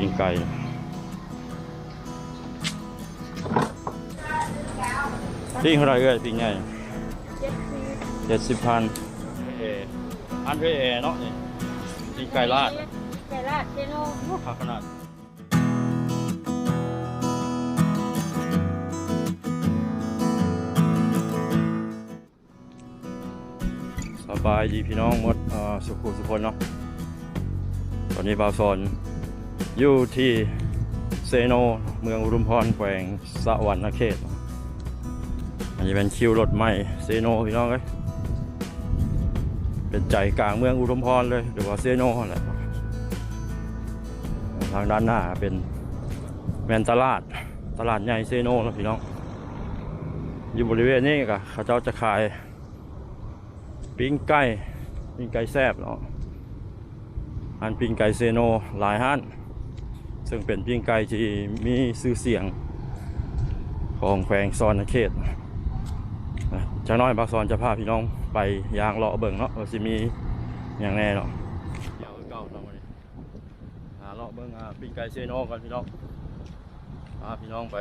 ปิ้งไก่ปิ้งเท่าไหรเอ้ยปิ้งใหญ่เจ็ดสิบเจ็ดสิบพันเอออันด้วยเอเนาะนี่ปิ้งไก่ลาด ไก่ลาดเจโน่ขาขนาดสบายดีพี่น้องหมดเอ่อสุขุสุพลเนาะ ตอนนี้บาวซอน อยู่ที่เซโน เมืองอุรุมพรแขวงสะวรรณเขต อันนี้เป็นคิวรถใหม่เซโนพี่น้องเอ้ยเป็นใจกลางเมืองอุรุมพรเลยหรือว่าเซโนแหละทางด้านหน้าเป็นแมนตลาดตลาดใหญ่เซโนนะพี่น้อง อยู่บริเวณนี้ก็เขาเจ้าจะขาย ปิ้งไก่ปิ้งไก่แซบเนาะอันปิ้งไก่เซโนหลายห้าน ซึ่งเป็นปิ้งไก่ที่มีชื่อเสียงของแขวงซอนเขตนะจากน้อยบางซอนจะพาพี่น้องไปยางเลาะเบิ่งเนาะว่าสิมีอย่างแน่เนาะเดี๋ยวเก่าเนาะวันนี้หาเลาะเบิ้งปิ้งไก่เซโนก่อนพี่น้องพาพี่น้องไป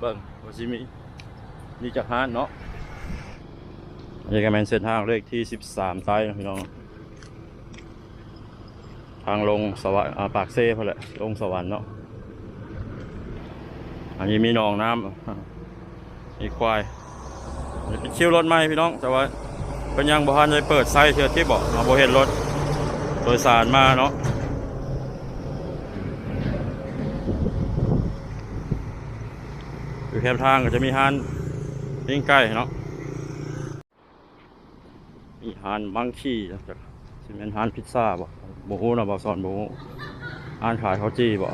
เบิ้งว่าสิมีนี่จากห้านเนาะนี่ก็แมนเส้นทางเลขที่ 13ใต้นะพี่น้อง ทางลงสวรรค์อ่าปากเซ่พอแหละลงสวรรค์เนาะอันนี้มีหนองน้ำมีควายอันนี้เป็นคิวรถไหมพี่น้อง แต่ว่าเป็นยังบ่ทันได้เปิดไซเทือที่บอกเราบ่เห็นรถโดยสารมาเนาะอยู่แคมทางก็จะมีฮานปิ้งไก่เนาะมีฮานมังคีจ้ะจ้ะสิเป็นฮานพิซซ่าบ่โม โหนะบ่สอนโมโหฮานขายข้าจี้บ่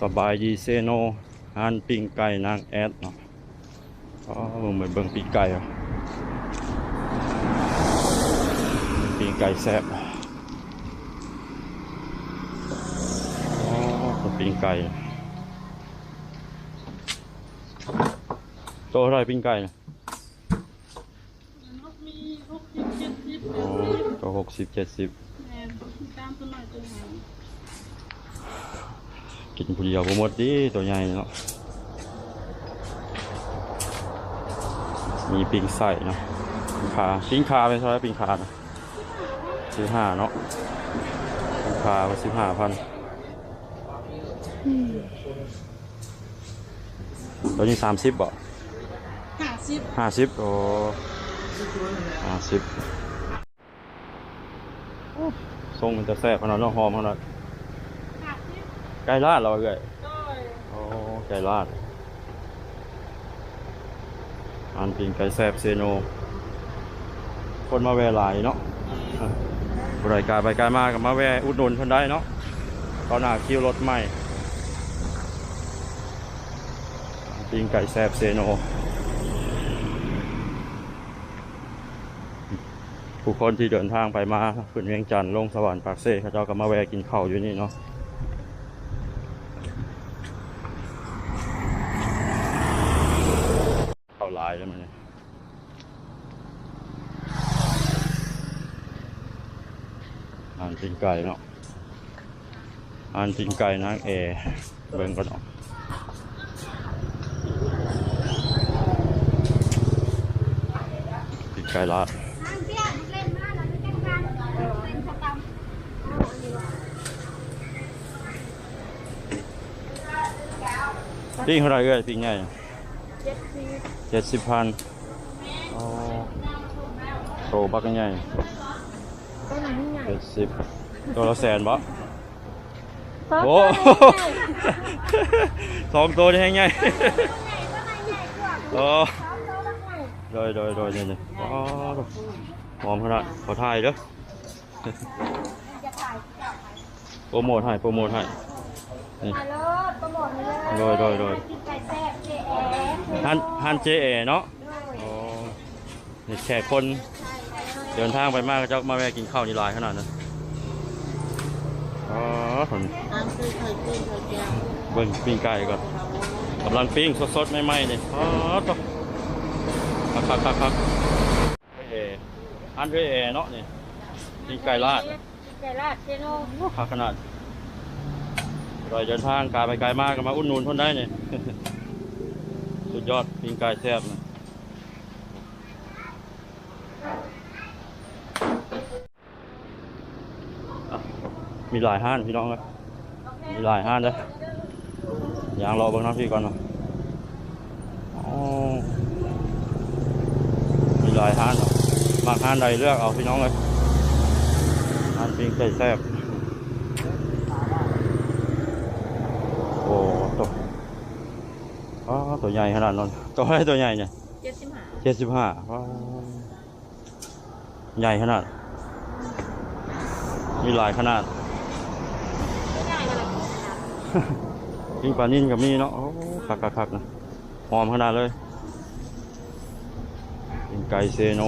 สบายดีเซโนฮานปิงไก่นางแอดเนาะอ๋อเบิ่งเหมือนเบิ่งปิงไก่อะปิงไก่แซ่บอ๋อปิงไก่ โตเท่าไหรปิ้งไก่นะนกมีหกสิบเจ็ดสิบอ๋อตัวหกสิบเจ็ดสิบแม่ตามตัวหน่อยตัวหางกินผู้เดียวบ่หมดดิตัวใหญ่เนาะมีปิ้งไส้เนาะปิ้งขาปิ้งขาเป็นเท่าไหรปิ้งขานะสิบห้าเนาะปิ้งขาสิบห้าพันตัวนี้สามสิบบ่ห้า สิบห้าสิบโอ้ห้าสิบทรงมันจะแซ่บขนาดน้องหอมขนาดห้าสิบไก่ลาดเราเอ้ยโดยโอ้ไก่ลาดอันปิงไก่แซ่บเซโน คนมาแวะหลายเนาะบริการไปการมากับมาแวะอุดหนุนเพิ่นได้เนาะตอนหน้าคิวรถใหม่ปิงไก่แซ่บเซโน ผู้คนที่เดินทางไปมาขึ้นเวียงจันทร์ลงสวรรค์ปากเซ่เขาเจ้าก็มาแวะกินข้าวอยู่นี่เนาะข้าวลายแล้วมันเนี่ยอานตินไก่เนาะอานตินไก่นางเอเบิ่งกันเนาะตินไก่ลาด ทางเที่ยงเล่นมากแล้วไม่กันกันเป็นสตัม ปิ้งเท่าไหรเอ้ยปิ้งใหญ่เจ็ดสิบเจ็ดสิบพันอ๋อโตบักใหญ่ต้นไหนใหญ่เจ็ดสิบตัวละแสนบ่โอ้โอ้สองตัวนี่ให้ใหญ่โอ้โดยโดยโดยนี่นี่อ๋อหอมขนาดขอถ่ายเด้อโปรโมทให้โปรโมทให้นี่ฮัล โหลโปรโมทเลยโดยโดยโดยกินไก่แซ่บเจแอฮันฮันเจเอเนาะอ๋อนี่แขกคนเดินทางไปมากก็จะมาแวะกินข้าวนี่หลายขนาดนั้นอ๋อผมน้ำคือไข่ปิ้งไข่แก้วเบิ่งปิ้งไก่ก่อนกำลังปิ้งสดๆใหม่ๆนี่อ๋อตัวคักคักคักคักออันด้วยเอเนาะนี่นี่ไก่ลาดไก่ลาดเซโนขนาด ขนาดรอยเดินทางกายไปไกลมากก็มาอุ่นนูนทนได้เนี่ยสุดยอดปิงไก่แซ่บนะมีหลายห้านพี่น้องครับมีหลายห้านเลยยางรอเบางน้ำพี่ก่อนนะอมีหลายห้านเนาะมากห้านใดเลือกเอาพี่น้องเลยห้านปิงไก่แซ่บ โอ้ตัวอ๋อ ตัวใหญ่ขนาดนั้นตัวอะไรตัวใหญ่เนี่ยเจ็ดสิบห้าเจ็ดสิบห้าใหญ่ขนาด มีหลายขนาดไม่ได้อะไรขนาดยิ่งปลานิ่นกับมีเนาะโอ้คักคักคักๆๆนะหอมขนาดเลยกินไก่เซโน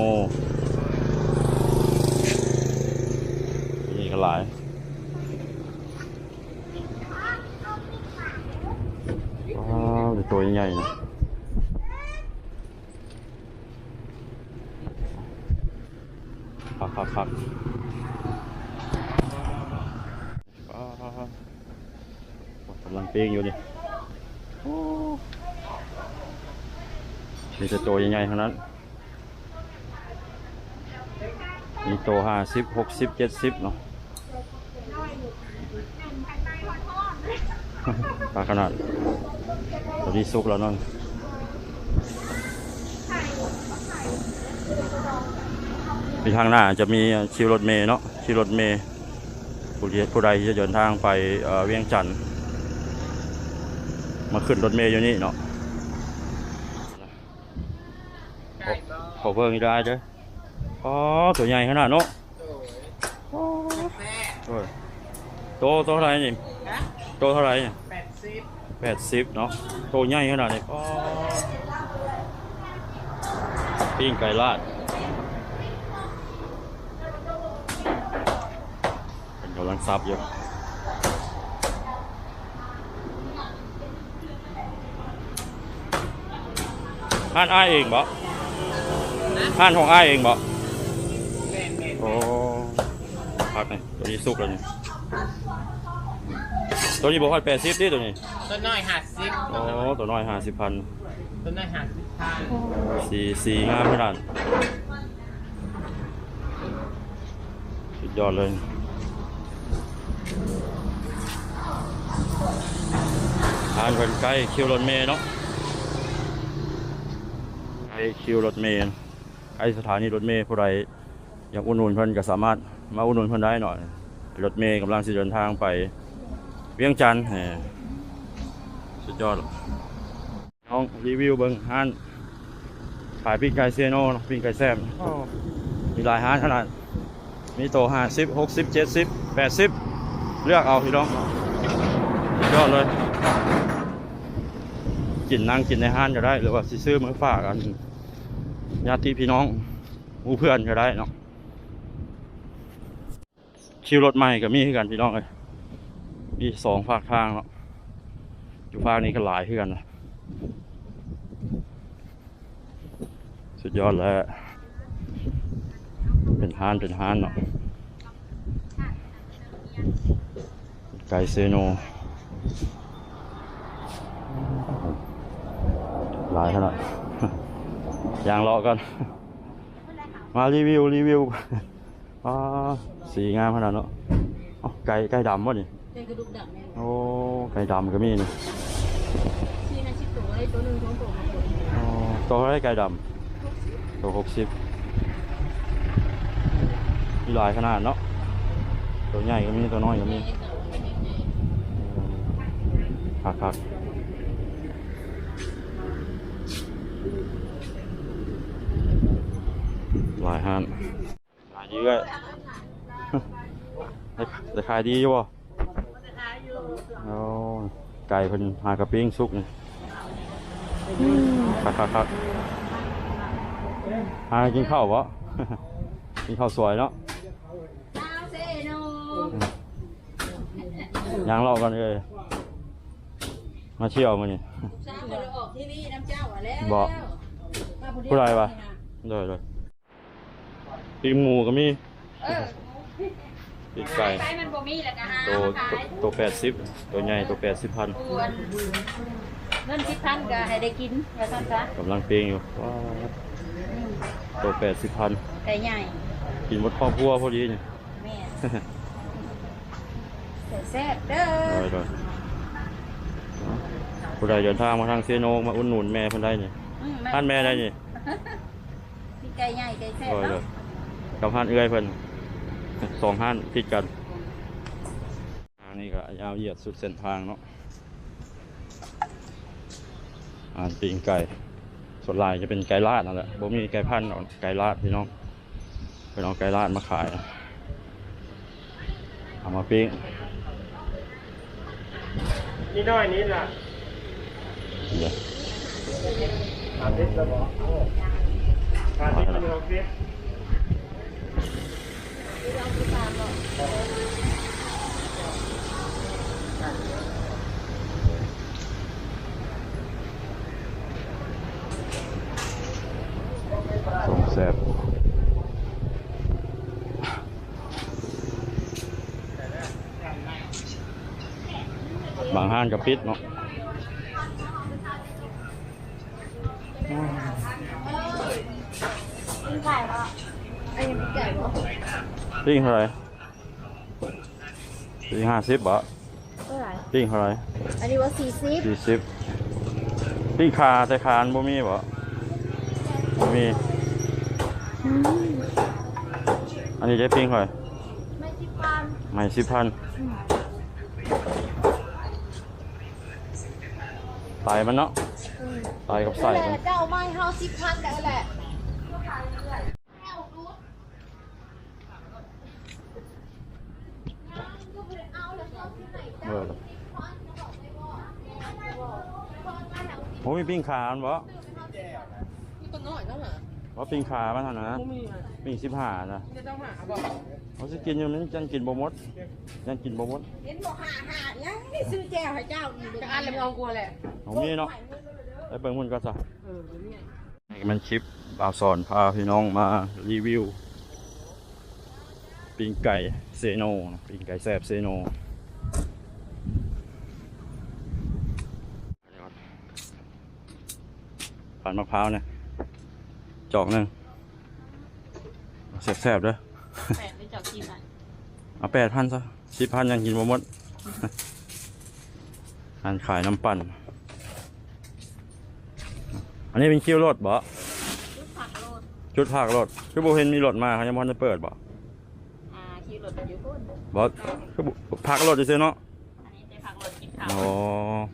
นี่ก็หลายว้าวเดี๋ยว ตัวใหญ่ๆนะคักคักคักว้าวกำลังปิ้งอยู่นี่โอ้มีแต่ตัวใหญ่ๆทั้งนั้น มีตัวห้าสิบหกสิบเจ็ดสิบเนาะปลาขนาดตัวนี้สุกแล้วเนั่นมีทางหน้าจะมีคิวรถเมย์เนาะคิวรถเมย์ผู้ที่ผู้ใดที่จะเดินทางไปเอ่อเวียงจันทร์มาขึ้นรถเมย์อยู่นี่เนาะขอขอเพิ่งอีกได้เด้ออ๋อตัวใหญ่ขนาดเนาะโอ้ยโตโตเท่าไหรนี่โตเท่าไหรเนี่ยแปดสิบ แปดสิบเนาะโตใหญ่ขนาดนี้อ๋อปิ้งไก่ลาดเป็นกำลังซับอยู่ห้านอ้ายเองบ่ห้านของอ้ายเองบ่โอ้พักนี่ตัวนี้สุกแล้วนี่ตัวนี้บอกว่าแปดสิบดิตัวนี้ ต้นน้อยหัดสิบโอ้ตัวน้อยห้าสิบพันต้นน้อยหัดสิบพันสีสีงามขนาดสุดยอดเลยทานเป็นใกล้คิวรถเมย์เนาะใกล้คิวรถเมย์ใกล้สถานีรถเมย์ผู้ใดอยากอุดหนุนเพิ่นก็สามารถมาอุดหนุนเพิ่นได้หน่อย รถเมย์กำลังสิเดินทางไป เวียงจันทร์แหม สุดยอดน้องรีวิวเบิ่งห้านขายปิ้งไก่เซโน่เนาะปิ้งไก่แซ่บอ้อมีหลายห้านขนาด มีโตห้าสิบหกสิบเจ็ดสิบแปดสิบเลือกเอาพี่น้องสุดยอดเลยกินนั่งกินในห้านก็ได้ หรือว่าสิซื้อมือฝากกันญาติพี่น้องหมู่เพื่อนก็ได้เนาะคิวรถใหม่ก็มีคือกันพี่น้องเลยมีสองภาคทางเนาะ อยู่ภาคนี้ก็หลายคือกันนะสุดยอดแล้ว เป็นฮานเป็นฮานเนาะไก่เซโนหลายขนาดยางรอกัน มารีวิว รีวิวอ่าสีงามขนาดเนาะเอ้าไก่ไก่ดำวะนี่เป็นกระดูกดำเนี่ยโอ้ ไก่ดำก็มีนี่ที่นั่นชิดตัวไอ้ตัวหนึ่งท้องตัวมันตัวอ๋อตัวเท่าไหรไก่ดำตัวหกสิบมีหลายขนาดเนาะตัวใหญ่ก็มีตัวน้อยก็มีคักคักหลายห้านขายดีเลยได้ได้ขายดีอยู่บ่เอา ไก่เพิ่นหากระปิ้งสุกนี่คักคักคักหากินข้าวบ่ กินข้าวสวยเนาะดาวเซโนยางเรากันเลยมาเที่ยวมานี่สร้างมาออกทีวีน้ำเจ้าอะแล้วบอกผู้ใดวะโดยโดยปีกหมูก็มีเออ ปีกไก่ไก่มันบ่มีแล้วก็หาตัวมาขายตัวแปดสิบตัวใหญ่ตัวแปดสิบพันอ้วนเงินสิบพันก็ให้ได้กินว่าซั่นซะกำลังเปรียงอยู่ว้าวอืมตัวแปดสิบพันไก่ใหญ่กินหมดครอบครัวพอดีเนี่ย แม่แซ่บๆเด้อ ได้เลยผู้ใดเดินทางมาทางเซโนมาอุ่นหนุนแม่เพิ่นได้นี่อืมท่านแม่ได้นี่มีไก่ใหญ่ไก่แซ่บได้เลเนาะยกับห้านเอื้อยเพิ่น สองห้านติดกันทางนี้ก็ยาวเหยียดสุดเส้นทางเนาะอ่านปีงไก่ส่วนลายจะเป็นไก่ลาดนั่นแหละบ่มีไก่พันธุ์หรอกไก่ลาดพี่น้องพี่น้องไก่ลาดมาขายเอามาปิ้งนี่น้อยนี่ล่ะเดี๋ยวอาทิตย์ละบ่อาทิตย์ละหกสิบ แซ่บบางห้านก็ปิดเนาะมีไก่บ่เอ้ยมีไก่บ่ปิ้งเท่าไหร่ปิ้งห้าสิบบาทเท่าไหร่ปิ้งเท่าไหร่อันนี้ว่าสี่สิบสี่สิบปิ้งคาแต่คานบ่มีบ่บ่มี อันนี้ได้ปิ้งเท่าไหร่ไม่สิบพันไม่สิบพันใส่มันเนาะใส่กับใส่นั่นมันแหละเจ้าไม้เฮาสิบพันแต่นแหละ เออโอ้มีปิ้งขาอันบ่ตัวน้อยเนาะฮะว่าปิ้งขามันหั่นนะบ่มีฮะปิ้งสิบห้านะจะต้องหาบ่เขาสิกินอยู่มันยังกินบ่หมดยังกินบ่หมดเห็นบอกหาหายังไม่ซื้อแจวให้เจ้านี่จะอ่านแล้วเอากลัวแหละของมีเนาะไปเบิ่งมันก็ซะเออเดี๋ยวนี้นี่มันคลิปบ่าวสอนพาพี่น้องมารีวิวปิ้งไก่เซโนนะปิ้งไก่แซ่บเซโน ผ่านมะพร้าวเนี่ยจอกหนึ่งแซ่บๆเด้อแปดไปจับกินอะเอาแปดพันซะสิบพันยังกินบ่หมดอันขายน้ำปั่น อันนี้เป็นคิวรถบ่ชุดผักโรดชุดภาครถคือบ่เห็นมีรถมาเขายังบ่ทันได้เปิดบ่อ่าขี่รถอยู่พุ่นบ่คือบ่ภาครถซื่อๆเนาะอันนี้ได้ผักโรดกินข้าวอ๋อ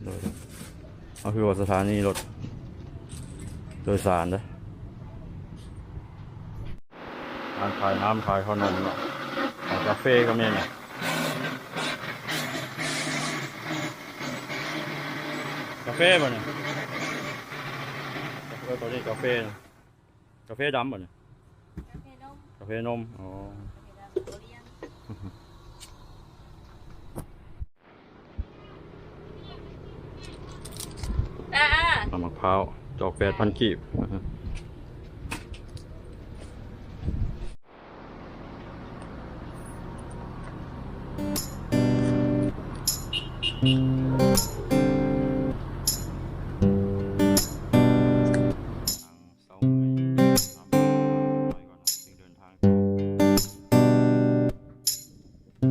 โดยเอาคือว่าสถานีรถ โดยสารเด้อร้านขายน้ำขายขนมเนาะขายกาแฟก็มีเนี่ยกาแฟบ่เนี่ยกาแฟตัวนี้กาแฟนะกาแฟดำบ่เนี่ยกาแฟนมกาแฟนมอ๋อโอเลี้ยงอ่าน้ำมะพร้าว ดอกแปดพันกีบ